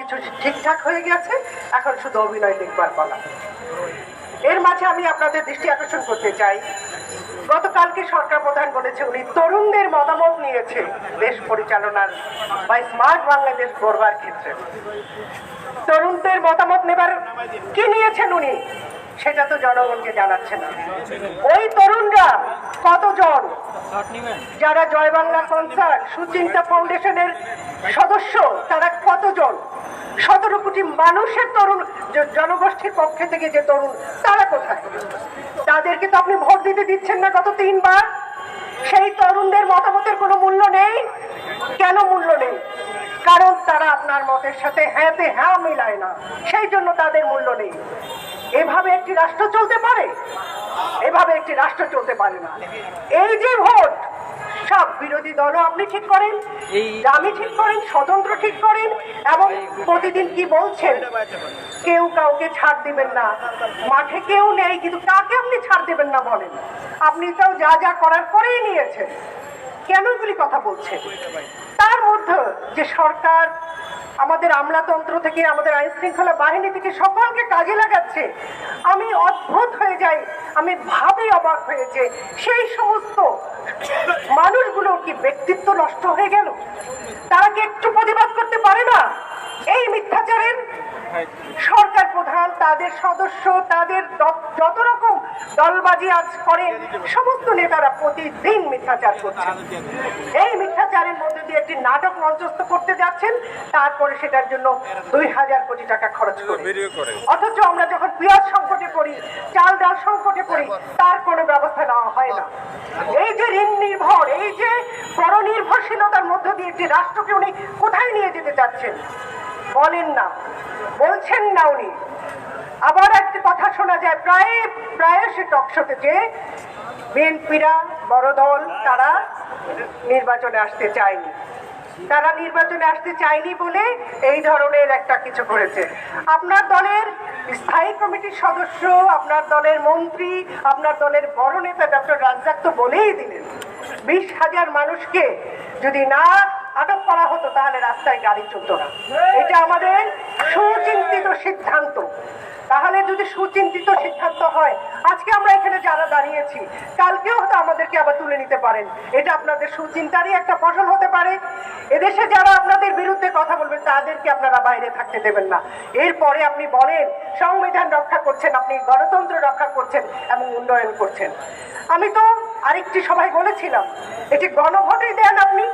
সবকিছু ঠিকঠাক হয়ে গেছে, এখন শুধু অভিনয় দেখবার পালা। এর মাঝে আমি আপনাদের দৃষ্টি আকর্ষণ করতে চাই। গতকালকে সরকার প্রধান বলেছে, উনি তরুণদের মতামত নিয়েছে দেশ পরিচালনার বা স্মার্ট বাংলাদেশ গড়বার ক্ষেত্রে। তরুণদের মতামত নেবার কি নিয়েছেন উনি? সেটা তো জনগণকে জানাচ্ছে না। ওই তরুণরা কতজন? যারা জয় বাংলা কনসার্ট সুচিন্তা ফাউন্ডেশনের সদস্য, তারা কতজন? সতেরো কোটি মানুষের তরুণ জনগোষ্ঠীর পক্ষে থেকে যে তরুণ, তারা কোথায়? তাদেরকে তো আপনি ভোট দিতে দিচ্ছেন না গত তিনবার। সেই তরুণদের মতামতের কোনো মূল্য নেই। কেন মূল্য নেই? কারণ তারা আপনার মতের সাথে হ্যাঁতে হ্যাঁ মিলায় না। সেই জন্য তাদের মূল্য নেই। এভাবে একটি রাষ্ট্র চলতে পারে? এভাবে একটি রাষ্ট্র চলতে পারে না। এই যে ভোট সব বিরোধী দলও আপনি ঠিক করেন আমি ঠিক করেন স্বতন্ত্র ঠিক করেন এবং প্রতিদিন কি বলছেন? কেউ কাউকে ছাড় দিবেন না। মাঠে কেউ নেই কিন্তু কাকে আপনি ছাড় দিবেন না বলেন? আপনি তাও যা যা করার করেই নিয়েছেন। কেন এগুলি কথা বলছেন? তার মধ্যে যে সরকার আমাদের আমলাতন্ত্র থেকে, আমাদের আইন শৃঙ্খলা বাহিনী থেকে সকলকে কাজে লাগাচ্ছে। আমি অদ্ভুত হয়ে যাই, আমি ভাবে অবাক হয়েছে সেই সমস্ত মানুষগুলোর কি ব্যক্তিত্ব নষ্ট হয়ে গেল? তারা কি একটু প্রতিবাদ করতে পারে না? এই মিথ্যাচারের সরকার প্রধান, তাদের সদস্য, তাদের যত রকম দলবাজি আজ করে, সমস্ত নেতারা প্রতিদিন মিথ্যাচার করছেন এই মিথ্যাচারের মধ্যে দিয়ে একটি নাটক মঞ্চস্থ করতে যাচ্ছেন তারপরে সেটার জন্য দুই হাজার কোটি টাকা খরচ করে। অথচ আমরা যখন পেঁয়াজ সংকটে পড়ি চাল ডাল সংকটে পড়ি তার কোনো ব্যবস্থা নেওয়া হয় না। এই যে ঋণ নির্ভর এই যে পরনির্ভরশীলতার নির্ভরশীলতার মধ্য দিয়ে একটি রাষ্ট্রকে উনি কোথায় নিয়ে যেতে চাচ্ছেন? বলেন না। বলছেন না উনি। আবার একটি কথা শোনা যায়। প্রায় প্রায়শই টকশোতে যে বিএনপিরা, বড় দল, তারা নির্বাচনে আসতে চায়নি। তারা নির্বাচনে আসতে চায়নি বলে এই ধরনের একটা কিছু করেছে। আপনার দলের স্থায়ী কমিটির সদস্য, আপনার দলের মন্ত্রী, আপনার দলের বড় নেতা ডক্টর রাজ্জাক তো বলেই দিলেন, বিশ হাজার মানুষকে যদি না আটক করা হতো, তাহলে রাস্তায় গাড়ি চলতো না। এটা আমাদের সুচিন্তিত সিদ্ধান্ত। তাহলে যদি সুচিন্তিত সিদ্ধান্ত হয়, আজকে আমরা এখানে যারা দাঁড়িয়েছি, কালকেও হয়তো আমাদেরকে আবার তুলে নিতে পারেন। এটা আপনাদের সুচিন্তারই একটা ফসল হতে পারে। এদেশে যারা আপনাদের বিরুদ্ধে কথা বলবে, তাদেরকে আপনারা বাইরে থাকতে দেবেন না। এরপরে আপনি বলেন, সংবিধান রক্ষা করছেন, আপনি গণতন্ত্র রক্ষা করছেন এবং উন্নয়ন করছেন। আমি তো আরেকটি সভায় বলেছিলাম, এটি গণভোটই দেন আপনি।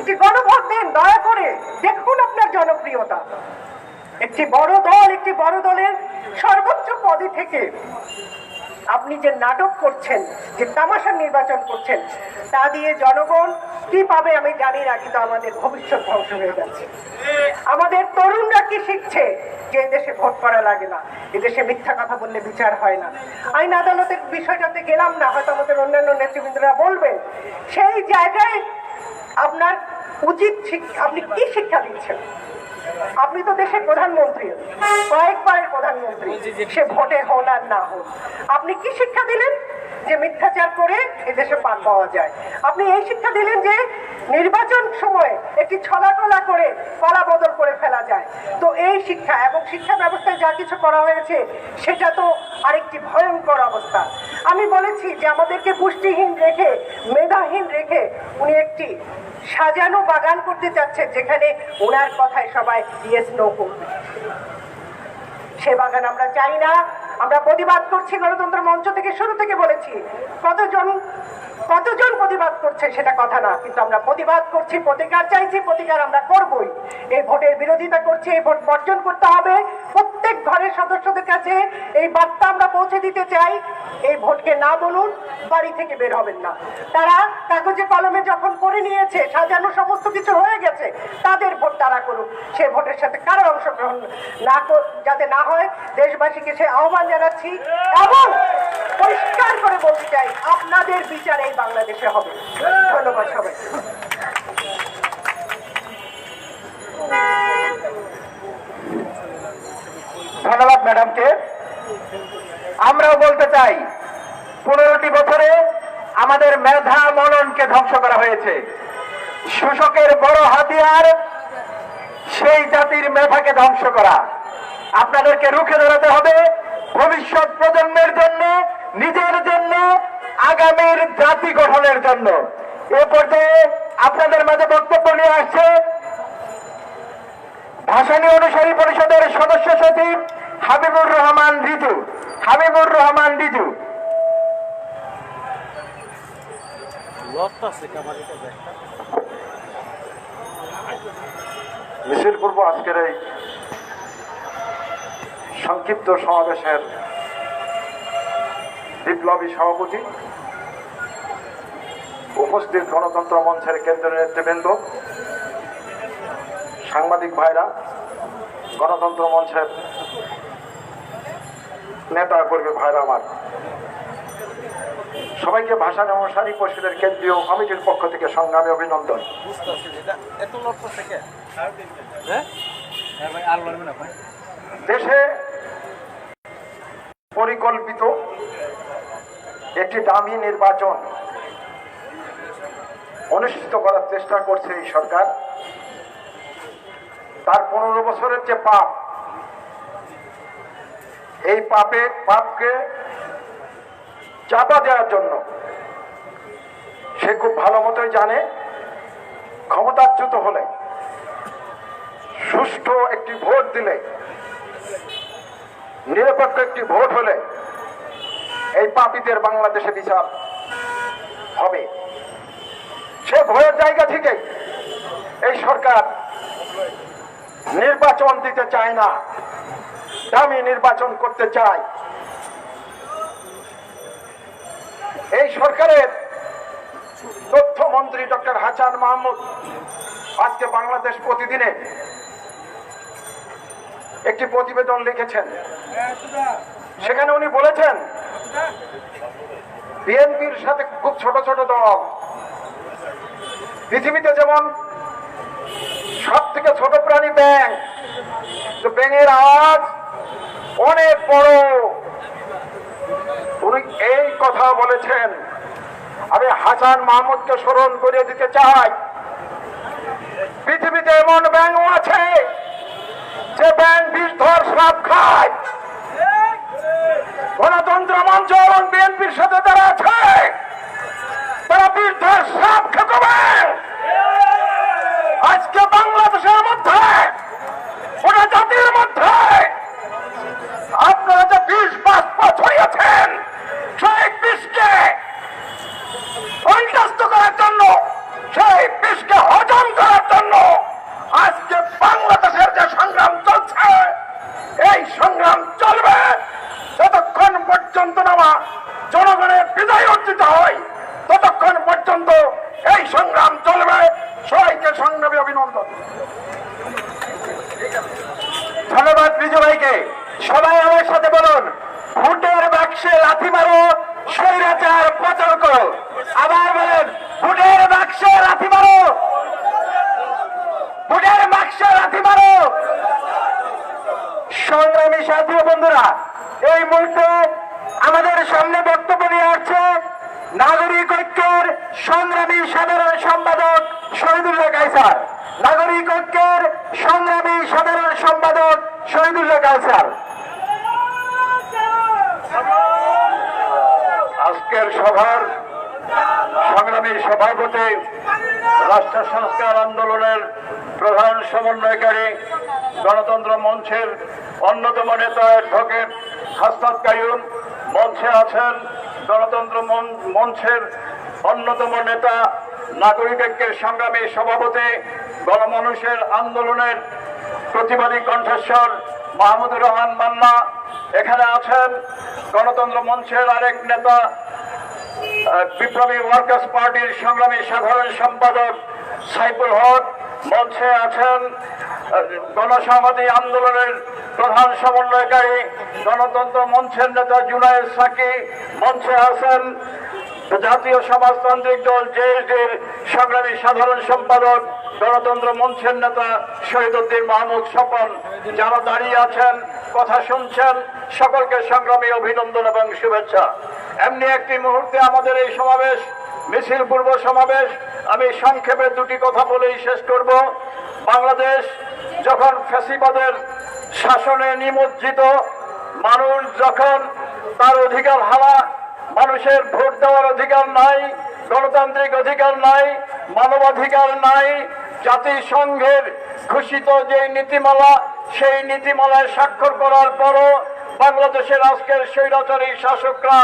একটি গণভোট দেন, দয়া করে দেখুন আপনার জনপ্রিয়তা। একটি বড় দল, একটি বড় দলের সর্বোচ্চ পদে থেকে আপনি যে নাটক করছেন, যে তামাশার নির্বাচন করছেন, তা দিয়ে জনগণ কি পাবে আমি জানি না, কিন্তু আমাদের ভবিষ্যৎ ধ্বংস হয়ে যাচ্ছে। আমাদের তরুণরা কি শিখছে যে এদেশে ভোট করা লাগে না? এদেশে মিথ্যা কথা বললে বিচার হয় না। আইন আদালতের বিষয়টাতে গেলাম না, হয়তো আমাদের অন্যান্য নেতৃবৃন্দরা বলবেন সেই জায়গায় আপনার উচিত আপনি কি শিক্ষা দিচ্ছেন? আপনি তো দেশের প্রধানমন্ত্রী। কয়েকবারের প্রধানমন্ত্রী। সে ভোটে হন আর না হোক। আপনি কি শিক্ষা দিলেন? যে মিথ্যাচার করে এদেশে পান পাওয়া যায়। আপনি এই শিক্ষা দিলেন যে নির্বাচন সময় একটি ছলাকলা করে পালা বদল করে ফেলা যায়। তো এই শিক্ষা এবং শিক্ষা ব্যবস্থায় যা কিছু করা হয়েছে, সেটা তো আরেকটি ভয়ঙ্কর অবস্থা। আমি বলেছি যে আমাদেরকে পুষ্টিহীন রেখে, মেধাহীন রেখে উনি একটি সাজানো বাগান করতে চাচ্ছেন, যেখানে ওনার কথায় সবাই ইয়েস নো করবে। সে বাগান আমরা চাই না। আমরা প্রতিবাদ করছি গণতন্ত্র মঞ্চ থেকে শুরু থেকে বলেছি কতজন কতজন প্রতিবাদ করছে সেটা কথা না, কিন্তু আমরা প্রতিবাদ করছি, প্রতিকার চাইছি, প্রতিকার আমরা করবই। এই ভোটের বিরোধিতা করছি, এই ভোট বর্জন করতে হবে। প্রত্যেক ঘরের সদস্যদের কাছে এই বার্তা আমরা পৌঁছে দিতে চাই। এই ভোটকে না বলুন, বাড়ি থেকে বের হবেন না। তারা কাগজে কলমে যখন করে নিয়েছে, সাজানো সমস্ত কিছু হয়ে গেছে, তাদের ভোট তারা করুক। সে ভোটের সাথে কারও অংশগ্রহণ না যাতে না হয়, দেশবাসীকে সে আহ্বান জানাচ্ছি এবং পরিষ্কার করে বলতে চাই, আপনাদের বিচার এই বাংলাদেশে হবে। ধন্যবাদ সবাই ধন্যবাদ ম্যাডামকে। আমরাও বলতে চাই, পনেরোটি বছরে আমাদের মেধা মননকে ধ্বংস করা হয়েছে। শোষকের বড় হাতিয়ার সেই জাতির মেধাকে ধ্বংস করা। আপনাদেরকে রুখে দাঁড়াতে হবে। ভবিষ্যৎ প্রজন্মের জন্য, নিজের জন্য আগামীর জাতি গঠনের জন্য। এ পর্যায়ে আপনাদের মাঝে বক্তব্য নিয়ে আসছে ভাসানী অনুসারী পরিষদের সদস্য সচিব হাবিবুর রহমান রিজু। হাবিবুর রহমান রিজু। মিছিল পূর্ব আজকের এই সংক্ষিপ্ত সমাবেশের বিপ্লবী সভাপতি, উপস্থিত গণতন্ত্র মঞ্চের কেন্দ্রীয় নেতৃবৃন্দ, সাংবাদিক ভাইরা, গণতন্ত্র মঞ্চের নেতা কর্মী ভাইরা আমার। সবাইকে ভাষা অনুসারী পরিষদের কেন্দ্রীয় কমিটির পক্ষ থেকে সংগ্রামী অভিনন্দন। দেশে পরিকল্পিত একটি দামি নির্বাচন অনুষ্ঠিত করার চেষ্টা করছে এই সরকার। তার পনেরো বছরের যে পাপ, এই পাপে, পাপকে চাপা দেওয়ার জন্য সে খুব ভালো মতোই জানে, ক্ষমতাচ্যুত হলে, সুষ্ঠু একটি ভোট দিলে, নিরপেক্ষ একটি ভোট হলে পাপীদের বাংলাদেশে বিচার হবে। সে ভয়ের জায়গা থেকে এই সরকার নির্বাচন দিতে চায় না। দামি নির্বাচন করতে চায়। এই সরকারের তথ্যমন্ত্রী ডক্টর হাসান মাহমুদ আজকে বাংলাদেশ প্রতিদিনে একটি প্রতিবেদন লিখেছেন। সেখানে উনি বলেছেন বিএনপির সাথে খুব ছোট ছোট দল। পৃথিবীতে যেমন সব থেকে ছোট প্রাণী ব্যাং তো ব্যাঙের আওয়াজ অনেক বড়। উনি এই কথা বলেছেন। আমি হাসান মাহমুদকে স্মরণ করে দিতে চাই। পৃথিবীতে এমন ব্যাঙও আছে যে ব্যাং বিষ ধর সাপ খায়। গণতন্ত্র মঞ্চ এবং বিএনপির সাথে যারা আছে, তারা বিষ ধর সাপ খেকবে আজকে বাংলাদেশের মধ্যে গোটা জাতির মধ্যে আপনারা যে বিষ বাষ্প ছড়িয়েছেন, সেই বিষকে পরিচাস্ত করার জন্য, সেই বিষকে হজম করার জন্য আজকে বাংলাদেশের যে সংগ্রাম চলছে, এই সংগ্রাম চলবে যতক্ষণ পর্যন্ত নামা জনগণের বিদায় অর্জিত হয় ততক্ষণ পর্যন্ত এই সংগ্রাম চলবে সবাইকে সংগ্রামী অভিনন্দন ধন্যবাদ বিজু ভাইকে সবাই আমার সাথে বলুন ভোটের বাক্সে লাথি মারো স্বৈরাচার প্রচার করো আবার বলেন ভোটের বাক্সে লাথি মারো ভোটের বাক্সে লাথি মারো সংগ্রামী সাথী ও বন্ধুরা এই মুহূর্তে আমাদের সামনে বক্তব্য নিয়ে আসছে নাগরিক ঐক্যের সংগ্রামী সাধারণ সম্পাদক শহীদুল্লাহ কাইসার নাগরিক ঐক্যের সংগ্রামী সাধারণ সম্পাদক শহীদুল্লাহ কাইসার আজকের সভার সংগ্রামী সভাপতি রাষ্ট্র সংস্কার আন্দোলনের প্রধান সমন্বয়কারী, গণতন্ত্র মঞ্চের অন্যতম নেতা অ্যাডভোকেট হাসনাত কায়ুম মঞ্চে আছেন গণতন্ত্র মঞ্চের অন্যতম নেতা, নাগরিক ঐক্যের সংগ্রামী সভাপতি, গণমানুষের আন্দোলনের প্রতিবাদী কণ্ঠস্বর মাহমুদুর রহমান মান্না। এখানে আছেন গণতন্ত্র মঞ্চের আরেক নেতা বিপ্লবী ওয়ার্কার্স পার্টির সংগ্রামী সাধারণ সম্পাদক সাইফুল হক মঞ্চে আছেন গণসংহতি আন্দোলনের প্রধান সমন্বয়কারী গণতন্ত্র মঞ্চের নেতা জুনায়েদ সাকি মঞ্চে আছেন। জাতীয় সমাজতান্ত্রিক দল জেএসডির সংগ্রামী সাধারণ সম্পাদক, গণতন্ত্র মঞ্চের নেতা শহীদুদ্দিন মাহমুদ স্বপন। যারা দাঁড়িয়ে আছেন, কথা শুনছেন, সকলকে সংগ্রামী অভিনন্দন এবং শুভেচ্ছা। এমনি একটি মুহূর্তে আমাদের এই সমাবেশ, মিছিল পূর্ব সমাবেশ, আমি সংক্ষেপে দুটি কথা বলেই শেষ করব। বাংলাদেশ যখন ফ্যাসিবাদের শাসনে নিমজ্জিত, মানুষ যখন তার অধিকার হারা, মানুষের ভোট দেওয়ার অধিকার নাই, গণতান্ত্রিক অধিকার নাই, মানবাধিকার নাই, জাতিসংঘের ঘোষিত যে নীতিমালা, সেই নীতিমালায় স্বাক্ষর করার পরও বাংলাদেশের আজকের স্বৈরাচারী শাসকরা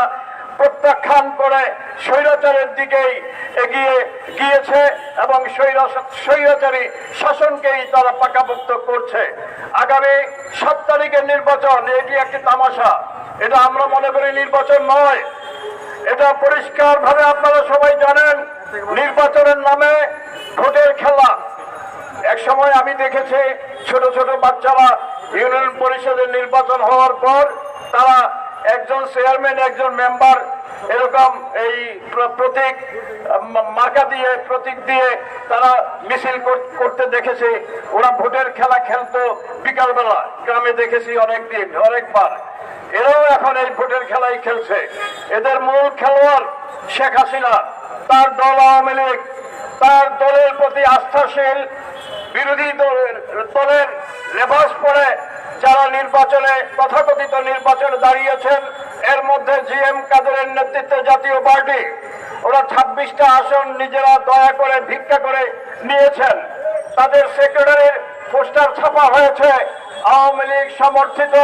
প্রত্যাখ্যান করে স্বৈরাচারের দিকেই এগিয়ে গিয়েছে এবং স্বৈরা- স্বৈরাচারী শাসনকেই তারা পাকাপোক্ত করছে। আগামী সাত তারিখের নির্বাচন, এটি একটি তামাশা। এটা আমরা মনে করি নির্বাচন নয়। এটা পরিষ্কার ভাবে আপনারা সবাই জানেন, নির্বাচনের নামে ভোটের খেলা। এক সময় আমি দেখেছি ছোট ছোট বাচ্চারা ইউনিয়ন পরিষদের নির্বাচন হওয়ার পর তারা একজন চেয়ারম্যান একজন মেম্বার এরকম এই প্রতীক মার্কা দিয়ে, প্রতীক দিয়ে তারা মিছিল করতে দেখেছি। ওরা ভোটের খেলা খেলতো বিকালবেলা। গ্রামে দেখেছি অনেকদিন, অনেকবার। এরাও এখন এই ভোটের খেলাই খেলছে। এদের মূল খেলোয়াড় শেখ হাসিনা। তার দল আওয়ামী লীগ। তার দলের প্রতি আস্থাশীল বিরোধী দলের দলের লেবাস পরে যারা নির্বাচনে তথাকথিত নির্বাচনে দাঁড়িয়েছেন, এর মধ্যে জি এম কাদেরের নেতৃত্বে জাতীয় পার্টি, ওরা ছাব্বিশটা আসন নিজেরা দয়া করে, ভিক্ষা করে নিয়েছেন। তাদের সেক্রেটারির পোস্টার ছাপা হয়েছে আওয়ামী লীগ সমর্থিত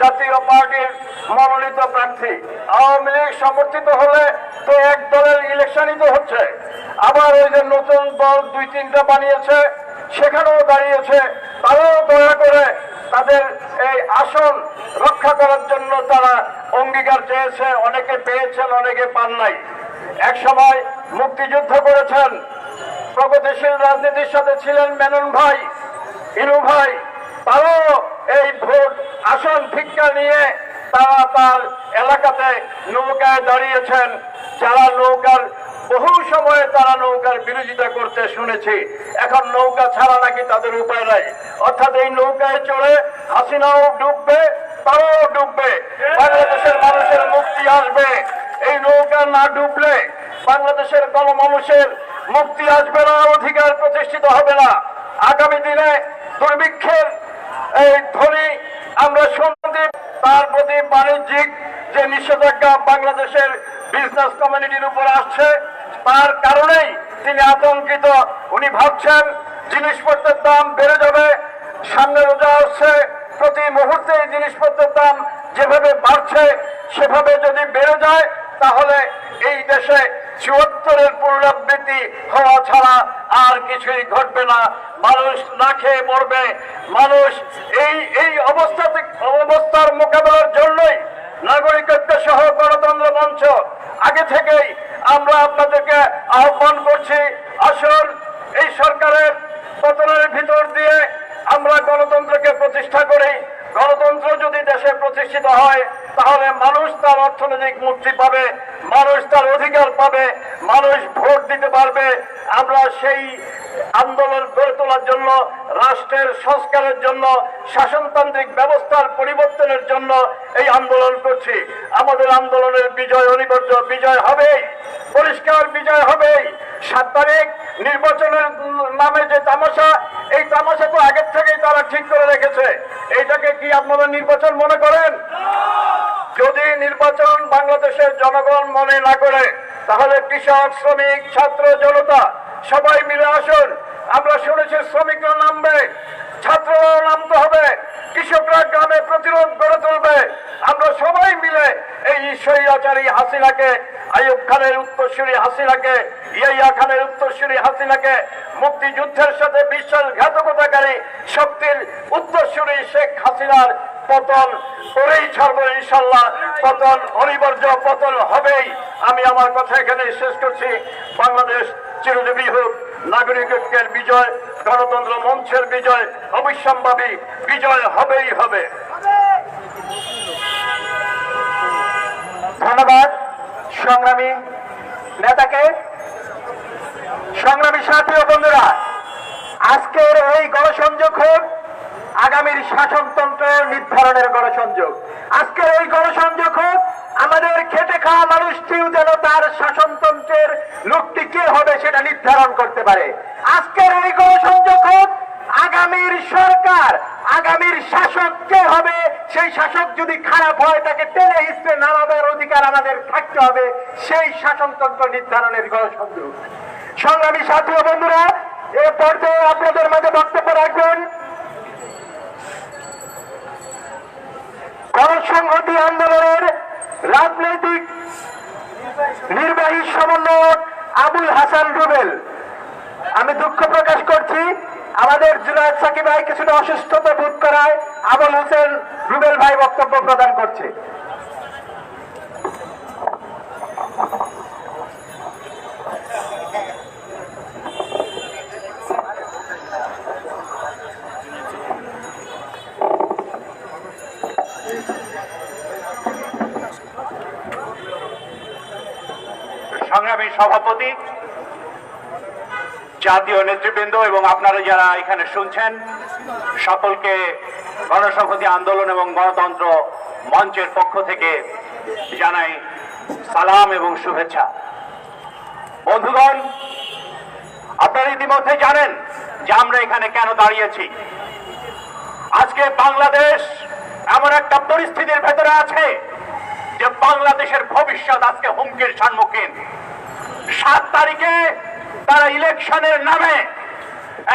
জাতীয় পার্টির মনোনীত প্রার্থী। আওয়ামী লীগ সমর্থিত হলে তো এক দলের ইলেকশনই তো হচ্ছে। আবার ওই যে নতুন দল দুই তিনটা বানিয়েছে, সেখানেও দাঁড়িয়েছে। তারাও দয়া তাদের এই আসন রক্ষা করার জন্য তারা অঙ্গীকার চেয়েছে, অনেকে পেয়েছেন, অনেকে পান নাই। এক সময় মুক্তিযুদ্ধ করেছেন, প্রগতিশীল রাজনীতির সাথে ছিলেন মেনন ভাই, ইনু ভাই। তারাও এই ভোট আসন ভিক্ষা নিয়ে তারা তার এলাকাতে নৌকায় দাঁড়িয়েছেন। যারা নৌকার বহু সময়ে তারা নৌকার বিরোধিতা করতে শুনেছি। এখন নৌকা ছাড়া নাকি তাদের উপায় নাই। অর্থাৎ এই নৌকায় চড়ে হাসিনাও ডুববে, তারাও ডুববে, বাংলাদেশের মানুষের মুক্তি আসবে। এই নৌকা না ডুবলে বাংলাদেশের গণমানুষের মুক্তি আসবে না অধিকার প্রতিষ্ঠিত হবে না। আগামী দিনে দুর্ভিক্ষের এই ধ্বনি আমরা শুনতে তার প্রতি বাণিজ্যিক যে নিষেধাজ্ঞা বাংলাদেশের বিজনেস কমিউনিটির উপর আসছে তার কারণেই তিনি আতঙ্কিত। উনি ভাবছেন জিনিসপত্রের দাম বেড়ে যাবে, সামনে রোজা আসছে, প্রতি মুহূর্তে এই জিনিসপত্রের দাম যেভাবে বাড়ছে, সেভাবে যদি বেড়ে যায়, তাহলে এই দেশে চুয়াত্তরের পুনরাবৃত্তি হওয়া ছাড়া আর কিছুই ঘটবে না। মানুষ না খেয়ে মরবে। মানুষ এই এই অবস্থা অবস্থার মোকাবেলার জন্যই নাগরিকত্ব সহ গণতন্ত্র মঞ্চ আগে থেকেই আমরা আপনাদেরকে আহ্বান করছি, আসুন, এই সরকারের পতনের ভিতর দিয়ে আমরা গণতন্ত্রকে প্রতিষ্ঠা করি। গণতন্ত্র যদি দেশে প্রতিষ্ঠিত হয়, তাহলে মানুষ তার অর্থনৈতিক মুক্তি পাবে, মানুষ তার অধিকার পাবে, মানুষ ভোট দিতে পারবে। আমরা সেই আন্দোলন গড়ে তোলার জন্য, রাষ্ট্রের সংস্কারের জন্য, শাসনতান্ত্রিক ব্যবস্থার পরিবর্তনের জন্য এই আন্দোলন করছি। আমাদের আন্দোলনের বিজয় অনিবার্য বিজয় হবেই। পরিষ্কার বিজয় হবে। সাত তারিখ নির্বাচনের নামে যে তামাশা, এই তামাশা তো আগের থেকেই তারা ঠিক করে রেখেছে। এইটাকে কি আপনারা নির্বাচন মনে করেন? যদি নির্বাচন বাংলাদেশের জনগণ মনে না করে, তাহলে কৃষক শ্রমিক, ছাত্র জনতা, সবাই মিলে আসুন। আমরা শুনেছি শ্রমিকরা নামবে, ছাত্ররাও নামতে হবে, কৃষকরা গ্রামে প্রতিরোধ গড়ে তুলবে। আমরা সবাই মিলে এই স্বৈরাচারী হাসিনাকে আইয়ুব খানের উত্তরসূরি হাসিনাকে ইয়াইয়া খানের উত্তরসূরি হাসিনাকে মুক্তিযুদ্ধের সাথে বিশ্বাসঘাতকতাকারী শক্তির উত্তরসূরি শেখ হাসিনার পতন করেই ছাড়বো ইনশাল্লাহ পতন অনিবার্য, পতন হবেই। আমি আমার কথা এখানে শেষ করছি। বাংলাদেশ চিরজীবী হোক নাগরিকত্বের বিজয়, গণতন্ত্র মঞ্চের বিজয় অবিসম্ভাবী বিজয় হবেই হবে। সংগ্রামী নেতাকে সংগ্রামী সাথী বন্ধুরা আজকের এই গণসংযোগ হোক আগামীর শাসনতন্ত্রের নির্ধারণের গণসংযোগ আজকের এই গণসংযোগ হোক আমাদের খেটে খাওয়া মানুষটিও যেন তার শাসনতন্ত্রের লোকটি কে হবে সেটা নির্ধারণ করতে পারে আজকের এই গণসংযোগ হোক আগামীর সরকার আগামীর শাসক কে হবে সেই শাসক যদি খারাপ হয় তাকে টেনে হিসেবে নামাবার অধিকার আমাদের থাকতে হবে সেই শাসনতন্ত্র নির্ধারণের গণসংযোগ সংগ্রামী সাথী বন্ধুরা, এ পর্যায়ে আপনাদের মাঝে বক্তব্য রাখবেন। গণসংহতি আন্দোলনের রাজনৈতিক নির্বাহী সমন্বয়ক আবুল হাসান রুবেল। আমি দুঃখ প্রকাশ করছি, আমাদের জুনায়দ সাকিব ভাই কিছুটা অসুস্থতা বোধ করায় আবুল হোসেন রুবেল ভাই বক্তব্য প্রদান করছে সংগ্রামী সভাপতি, জাতীয় নেতৃবৃন্দ এবং আপনারা যারা এখানে শুনছেন, সকলকে গণসংহতি আন্দোলন এবং গণতন্ত্র মঞ্চের পক্ষ থেকে জানাই সালাম এবং শুভেচ্ছা। বন্ধুগণ, আপনারা ইতিমধ্যে জানেন যে আমরা এখানে কেন দাঁড়িয়েছি। আজকে বাংলাদেশ এমন একটা পরিস্থিতির ভেতরে আছে যে বাংলাদেশের ভবিষ্যৎ আজকে হুমকির সম্মুখীন। সাত তারিখে তারা ইলেকশনের নামে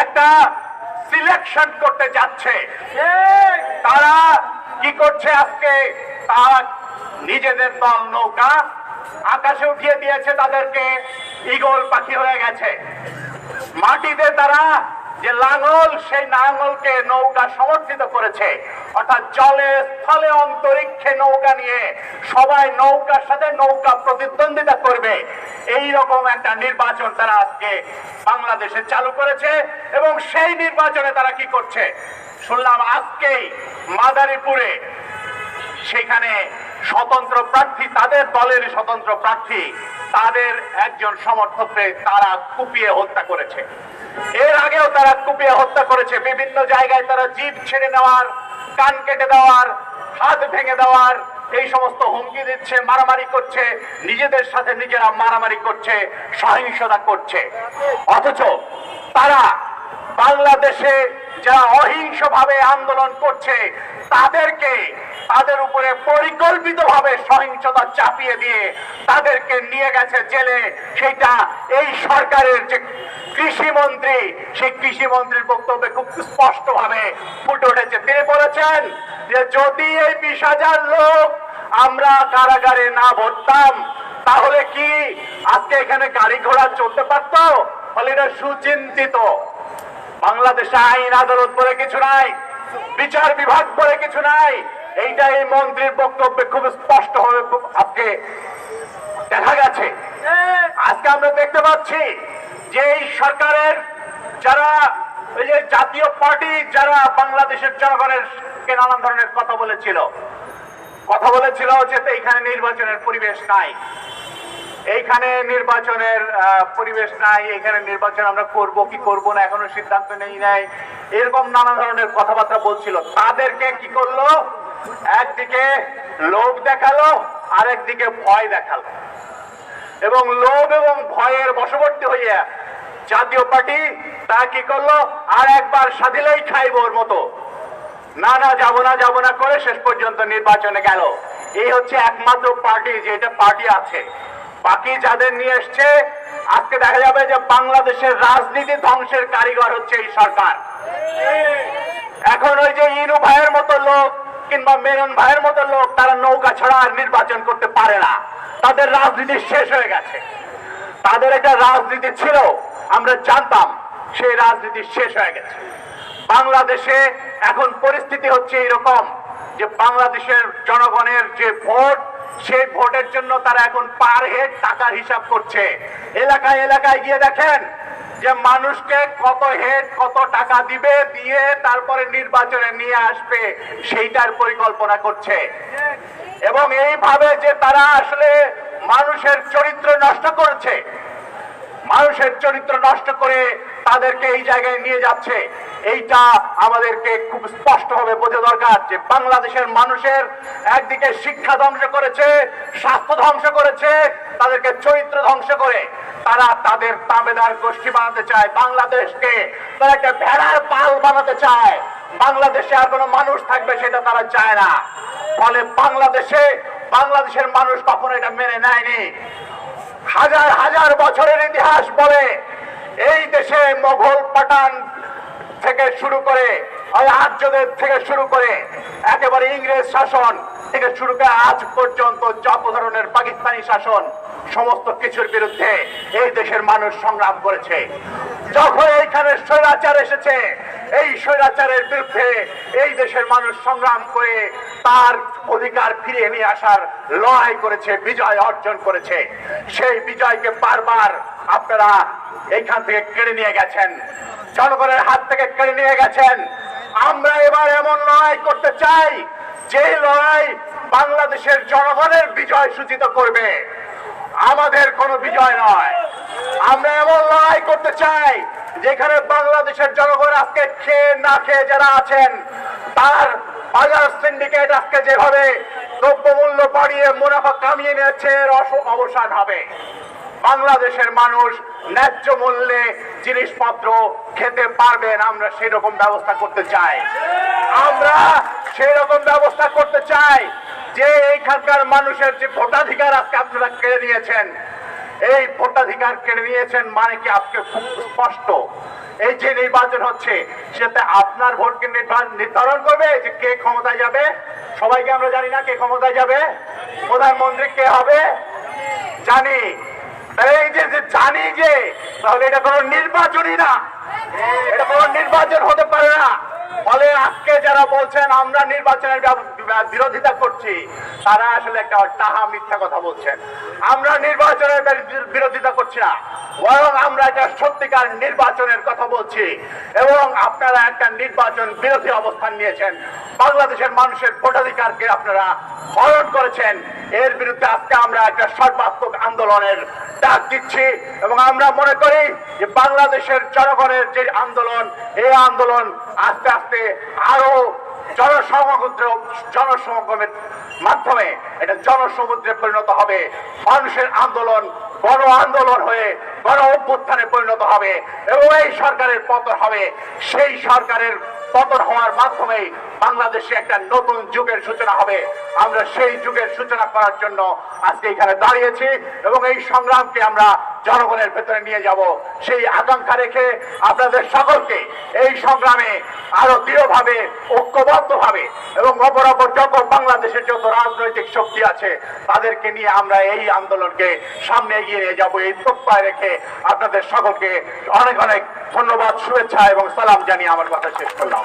একটা সিলেকশন করতে যাচ্ছে। তারা কি করছে আজকে? তার নিজেদের দল নৌকা আকাশে উঠিয়ে দিয়েছে তাদেরকে ইগল পাখি হয়ে গেছে। মাটিতে তারা যে লাঙল, সেই লাঙলকে নৌকা সমর্থিত করেছে। অর্থাৎ জলে, স্থলে, অন্তরিক্ষে নৌকা নিয়ে সবাই নৌকার সাথে নৌকা প্রতিদ্বন্দ্বিতা করবে। এই রকম একটা নির্বাচন তারা আজকে বাংলাদেশে চালু করেছে এবং সেই নির্বাচনে তারা কি করছে? শুনলাম আজকেই মাদারীপুরে সেখানে স্বতন্ত্র প্রার্থী, তাদের দলের স্বতন্ত্র প্রার্থী, তাদের একজন সমর্থককে তারা কুপিয়ে হত্যা করেছে। এর আগেও তারা কুপিয়ে হত্যা করেছে। বিভিন্ন জায়গায় তারা জিভ ছেড়ে নেওয়ার, কান কেটে দেওয়ার, হাত ভেঙে দেওয়ার, এই সমস্ত হুমকি দিচ্ছে, মারামারি করছে, নিজেদের সাথে নিজেরা মারামারি করছে, সহিংসতা করছে। অথচ তারা বাংলাদেশে যারা অহিংসভাবে আন্দোলন করছে, তাদেরকে তাদের উপরে পরিকল্পিতভাবে সহিংসতা চাপিয়ে দিয়ে তাদেরকে নিয়ে গেছে জেলে সেটা এই সরকারের যে কৃষি মন্ত্রী, সেই কৃষি মন্ত্রীর বক্তব্যে খুব স্পষ্ট ভাবে ফুটে উঠেছে। তিনি বলেছেন যে, যদি এই বিশ হাজার লোক আমরা কারাগারে না ভরতাম, তাহলে কি আজকে এখানে গাড়ি ঘোড়া চলতে পারতো? ফলে এটা সুচিন্তিত। বাংলাদেশে আইন আদালত বলে কিছু নাই, বিচার বিভাগ বলে কিছু নাই এইটা এই মন্ত্রীর বক্তব্যে খুব স্পষ্ট হবে আজকে দেখা গেছে। আজকে আমরা দেখতে পাচ্ছি যে এই সরকারের যারা ওই যে জাতীয় পার্টি, যারা বাংলাদেশের জনগণের কে নানান ধরনের কথা বলেছিল। কথা বলেছিল যে এইখানে নির্বাচনের পরিবেশ নাই। এইখানে নির্বাচনের পরিবেশ নাই এখানে নির্বাচন আমরা করব কি করব না, এখনও সিদ্ধান্ত নেই নাই। এরকম নানা ধরনের কথাবার্তা বলছিল। তাদেরকে কি করল? একদিকে লোভ দেখাল, আরেকদিকে ভয় দেখাল। এবং লোভ এবং ভয়ের বশবর্তী হইয়া জাতীয় পার্টি তা কি করল? আর একবার সাধিলেই খাইব ওর মতো। না না, যাব না যাব না করে শেষ পর্যন্ত নির্বাচনে গেল। এই হচ্ছে একমাত্র পার্টি, যে এটা পার্টি আছে। বাকি যাদের নিয়ে এসছে, আজকে দেখা যাবে যে বাংলাদেশের রাজনীতি ধ্বংসের কারিগর হচ্ছে এই সরকার। এখন ওই যে ইনু ভাইয়ের মতো লোক কিংবা মেনন ভাইয়ের মতো লোক তারা নৌকা ছাড়া আর নির্বাচন করতে পারে না। তাদের রাজনীতি শেষ হয়ে গেছে। তাদের একটা রাজনীতি ছিল, আমরা জানতাম সেই রাজনীতি শেষ হয়ে গেছে। বাংলাদেশে এখন পরিস্থিতি হচ্ছে এরকম যে বাংলাদেশের জনগণের যে ভোট, সেই ভোটের জন্য তারা এখন পার হেড টাকার হিসাব করছে। এলাকায় এলাকায় গিয়ে দেখেন যে মানুষকে কত হেড, কত টাকা দিবে, দিয়ে তারপরে নির্বাচনে নিয়ে আসবে, সেইটার পরিকল্পনা করছে। এবং এইভাবে যে তারা আসলে মানুষের চরিত্র নষ্ট করেছে মানুষের চরিত্র নষ্ট করে তাদেরকে এই জায়গায় নিয়ে যাচ্ছে। এইটা আমাদেরকে খুব স্পষ্টভাবে বোঝা দরকার যে বাংলাদেশের মানুষের একদিকে শিক্ষা ধ্বংস করেছে, স্বাস্থ্য ধ্বংস করেছে, তাদেরকে চরিত্র ধ্বংস করে। তারা তাদের তাবেদার গোষ্ঠী বানাতে চায়, বাংলাদেশকে তারা একটা ভেড়ার পাল বানাতে চায়। বাংলাদেশে আর কোনো মানুষ থাকবে সেটা তারা চায় না। ফলে বাংলাদেশে, বাংলাদেশের মানুষ কখনো এটা মেনে নেয়নি। হাজার হাজার বছরের ইতিহাস বলে এই দেশে মোঘল পাঠান থেকে শুরু করে আর্যদের থেকে শুরু করে একেবারে ইংরেজ শাসন থেকে শুরু করে আজ পর্যন্ত যত ধরনের পাকিস্তানি শাসন, সমস্ত কিছুর বিরুদ্ধে এই দেশের মানুষ সংগ্রাম করেছে। যখন এইখানে স্বৈরাচার এসেছে, এই স্বৈরাচারের বিরুদ্ধে এই দেশের মানুষ সংগ্রাম করে তার অধিকার ফিরিয়ে নিয়ে আসার লড়াই করেছে, বিজয় অর্জন করেছে। সেই বিজয়কে বারবার আপনারা এইখান থেকে কেড়ে নিয়ে গেছেন। জনগণের হাত থেকে কেড়ে নিয়ে গেছেন। আমরা এবার এমন লড়াই করতে চাই যে লড়াই বাংলাদেশের জনগণের বিজয় সূচিত করবে, আমাদের কোনো বিজয় নয়। আমরা এমন লড়াই করতে চাই, যেখানে বাংলাদেশের জনগণ আজকে খেয়ে না খেয়ে যারা আছেন, তার বাজার সিন্ডিকেট আজকে যেভাবে দ্রব্যমূল্য বাড়িয়ে মুনাফা কামিয়ে নিয়েছে, এর অবসান হবে। বাংলাদেশের মানুষ ন্যায্য মূল্যে জিনিসপত্র খেতে পারবেন আমরা সেরকম ব্যবস্থা করতে চাই। আমরা সেই রকম ব্যবস্থা করতে চাই যে এইখানকার মানুষের যে ভোটাধিকার আজকে আপনারা কেড়ে নিয়েছেন, এই ভোটাধিকার কেড়ে নিয়েছেন মানে কি আজকে খুব স্পষ্ট। এই যে নির্বাচন হচ্ছে সেটা আপনার ভোটকে নির্ধারণ- করবে যে কে ক্ষমতায় যাবে? সবাইকে আমরা জানি না কে ক্ষমতায় যাবে। প্রধানমন্ত্রী কে হবে? জানি। এই যে জানি যে, তাহলে এটা কোনো নির্বাচনই না। এটা কোনো নির্বাচন হতে পারে না। ফলে আজকে যারা বলছেন আমরা নির্বাচনের ব্যব- বিরোধিতা করছি, তারা আসলে একটা টাহা মিথ্যা কথা বলছেন। আমরা নির্বাচনের বিরোধিতা করছি না, বরং আমরা একটা সত্যিকার নির্বাচনের কথা বলছি, এবং আপনারা একটা নির্বাচন বিরোধী অবস্থান নিয়েছেন। বাংলাদেশের মানুষের ভোটাধিকারকে আপনারা হরণ করেছেন। এর বিরুদ্ধে আজকে আমরা একটা সর্বাত্মক আন্দোলনের ডাক দিচ্ছি, এবং আমরা মনে করি যে বাংলাদেশের জনগণের যে আন্দোলন, এই আন্দোলন আস্তে আস্তে আরও জনসমুদ্র, জনসমাগমের মাধ্যমে এটা জনসমুদ্রে পরিণত হবে। মানুষের আন্দোলন, গণ আন্দোলন হয়ে গণ অভ্যুত্থানে পরিণত হবে এবং এই সরকারের পতন হবে। সেই সরকারের পতন হওয়ার মাধ্যমে বাংলাদেশে একটা নতুন যুগের সূচনা হবে। আমরা সেই যুগের সূচনা করার জন্য আজকে এখানে দাঁড়িয়েছি এবং এই সংগ্রামকে আমরা জনগণের ভেতরে নিয়ে যাব। সেই আকাঙ্ক্ষা রেখে আপনাদের সকলকে এই সংগ্রামে আরও দৃঢ়ভাবে, ঐক্যবদ্ধভাবে এবং অপরাপর যত বাংলাদেশের যত রাজনৈতিক শক্তি আছে, তাদেরকে নিয়ে আমরা এই আন্দোলনকে সামনে এগিয়ে নিয়ে যাব। এই প্রত্যয় রেখে আপনাদের সকলকে অনেক অনেক ধন্যবাদ, শুভেচ্ছা এবং সালাম জানিয়ে আমার কথা শেষ করলাম।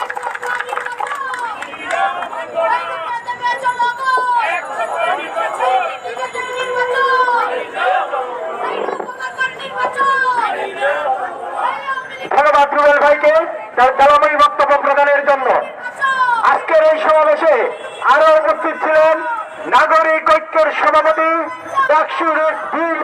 ধন্যবাদ ভাইকে তার কালামী বক্তব্য প্রদানের জন্য। আজকের এই সমাবেশে আরও উপস্থিত ছিলেন নাগরিক ঐক্যের সভাপতি বীর